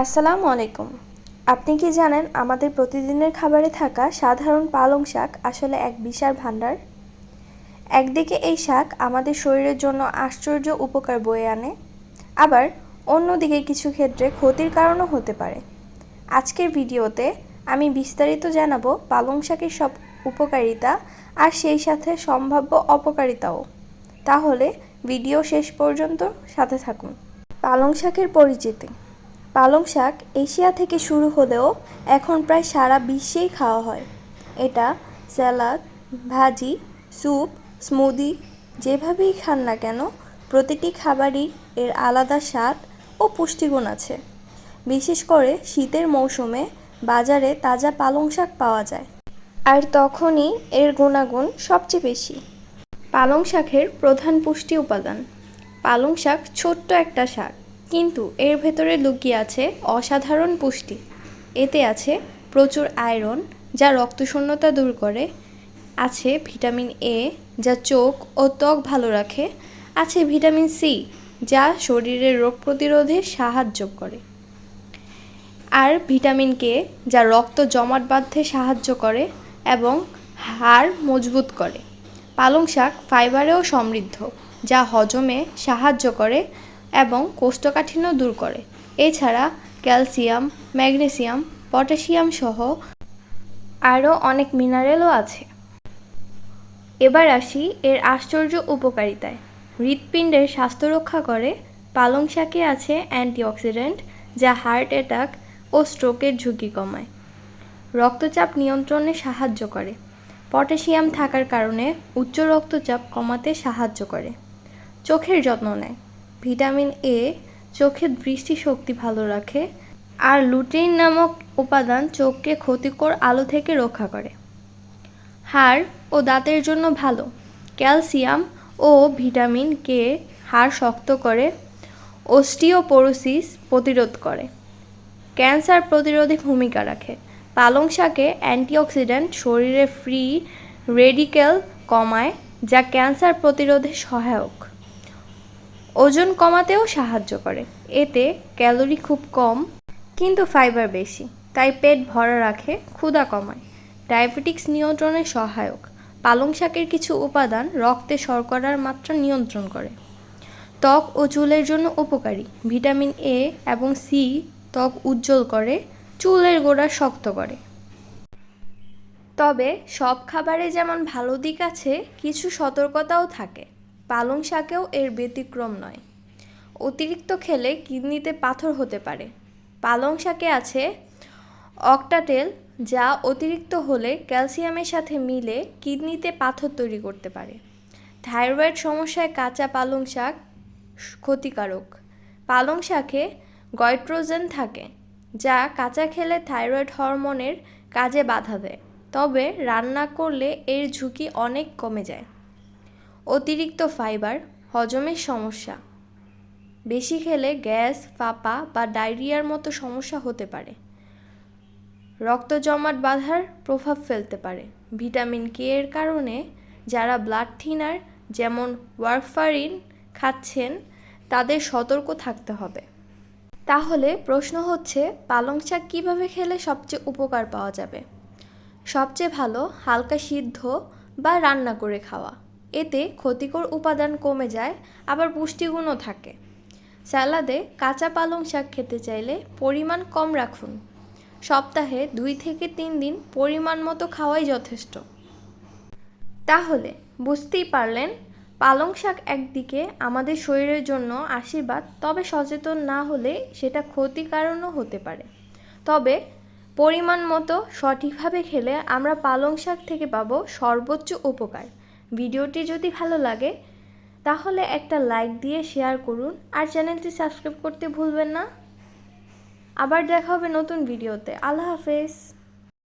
আসসালামু আলাইকুম। আপনি কি জানেন আমাদের প্রতিদিনের খাবারে থাকা সাধারণ পালং শাক আসলে এক বিশাল ভাণ্ডার? একদিকে এই শাক আমাদের শরীরের জন্য আশ্চর্য উপকার বয়ে আনে, আবার অন্যদিকে কিছু ক্ষেত্রে ক্ষতির কারণও হতে পারে। আজকের ভিডিওতে আমি বিস্তারিত জানাব পালং শাকের সব উপকারিতা আর সেই সাথে সম্ভাব্য অপকারিতাও। তাহলে ভিডিও শেষ পর্যন্ত সাথে থাকুন। পালং শাকের পরিচিতি। পালং শাক এশিয়া থেকে শুরু হলেও এখন প্রায় সারা বিশ্বেই খাওয়া হয়। এটা স্যালাড, ভাজি, স্যুপ, স্মুদি, যেভাবেই খান না কেন, প্রতিটি খাবারই এর আলাদা স্বাদ ও পুষ্টিগুণ আছে। বিশেষ করে শীতের মৌসুমে বাজারে তাজা পালং শাক পাওয়া যায়। আর তখনই এর গুণাগুণ সবচেয়ে বেশি। পালং শাকের প্রধান পুষ্টি উপাদান। পালং শাক ছোট্ট একটা শাক। কিন্তু এর ভেতরে লুকিয়ে আছে অসাধারণ পুষ্টি। এতে আছে প্রচুর আয়রন, যা রক্তশূন্যতা দূর করে। আছে ভিটামিন এ যা চোখ ও ত্বক ভালো রাখে। আছে ভিটামিন সি যা শরীরের রোগ প্রতিরোধে সাহায্য করে। আর ভিটামিন কে যা রক্ত জমাট বাঁধতে সাহায্য করে এবং হাড় মজবুত করে। পালং শাক ফাইবারেও সমৃদ্ধ, যা হজমে সাহায্য করে এবং কোষ্ঠকাঠিন্য দূর করে। এছাড়া ক্যালসিয়াম, ম্যাগনেসিয়াম, পটাশিয়াম সহ আরও অনেক মিনারেলও আছে। এবার আসি এর আশ্চর্য উপকারিতায়। হৃৎপিণ্ডের স্বাস্থ্য রক্ষা করে পালং শাকে আছে অ্যান্টিঅক্সিডেন্ট যা হার্ট অ্যাটাক ও স্ট্রোকের ঝুঁকি কমায়। রক্তচাপ নিয়ন্ত্রণে সাহায্য করে। পটাশিয়াম থাকার কারণে উচ্চ রক্তচাপ কমাতে সাহায্য করে। চোখের যত্ন নেয়। ভিটামিন এ চোখের দৃষ্টিশক্তি ভালো রাখে আর লুটিন নামক উপাদান চোখকে ক্ষতিকর আলো থেকে রক্ষা করে। হাড় ও দাঁতের জন্য ভালো। ক্যালসিয়াম ও ভিটামিন কে হাড় শক্ত করে। অস্টিওপোরোসিস প্রতিরোধ করে। ক্যান্সার প্রতিরোধে ভূমিকা রাখে। পালং শাকে অ্যান্টিঅক্সিডেন্ট শরীরে ফ্রি রেডিক্যাল কমায়, যা ক্যান্সার প্রতিরোধে সহায়ক। ওজন কমাতেও সাহায্য করে। এতে ক্যালোরি খুব কম, কিন্তু ফাইবার বেশি, তাই পেট ভরা রাখে, ক্ষুধা কমায়। ডায়াবেটিক্স নিয়ন্ত্রণে সহায়ক। পালং শাকের কিছু উপাদান রক্তে শর্করার মাত্রা নিয়ন্ত্রণ করে। ত্বক ও চুলের জন্য উপকারী। ভিটামিন এ এবং সি ত্বক উজ্জ্বল করে, চুলের গোড়া শক্ত করে। তবে সব খাবারে যেমন ভালো দিক আছে, কিছু সতর্কতাও থাকে। পালং শাকেও এর ব্যতিক্রম নয়। অতিরিক্ত খেলে কিডনিতে পাথর হতে পারে। পালং শাকে আছে অক্টাটেল, যা অতিরিক্ত হলে ক্যালসিয়ামের সাথে মিলে কিডনিতে পাথর তৈরি করতে পারে। থাইরয়েড সমস্যায় কাঁচা পালং শাক ক্ষতিকারক। পালং শাকে গয়ট্রোজেন থাকে, যা কাঁচা খেলে থাইরয়েড হরমোনের কাজে বাধা দেয়। তবে রান্না করলে এর ঝুঁকি অনেক কমে যায়। অতিরিক্ত ফাইবার, হজমের সমস্যা। বেশি খেলে গ্যাস, ফাঁপা বা ডায়রিয়ার মতো সমস্যা হতে পারে। রক্ত জমাট বাঁধার প্রভাব ফেলতে পারে। ভিটামিন কে এর কারণে যারা ব্লাড থিনার, যেমন ওয়ারফারিন, খাচ্ছেন, তাদের সতর্ক থাকতে হবে। তাহলে প্রশ্ন হচ্ছে, পালং শাক কীভাবে খেলে সবচেয়ে উপকার পাওয়া যাবে? সবচেয়ে ভালো, হালকা সিদ্ধ বা রান্না করে খাওয়া। এতে ক্ষতিকর উপাদান কমে যায়, আবার পুষ্টিগুণও থাকে। স্যালাদে কাঁচা পালং শাক খেতে চাইলে পরিমাণ কম রাখুন। সপ্তাহে দুই থেকে তিন দিন পরিমাণ মতো খাওয়াই যথেষ্ট। তাহলে, বুঝতেই পারলেন, পালং শাক একদিকে আমাদের শরীরের জন্য আশীর্বাদ, তবে সচেতন না হলে সেটা ক্ষতিকারণও হতে পারে। তবে, পরিমাণ মতো সঠিকভাবে খেলে আমরা পালং শাক থেকে পাবো সর্বোচ্চ উপকার। ভিডিওটি যদি ভালো লাগে, তাহলে একটা লাইক দিয়ে শেয়ার করুন আর চ্যানেলটি সাবস্ক্রাইব করতে ভুলবেন না। আবার দেখা হবে নতুন ভিডিওতে। আল্লাহ হাফেজ।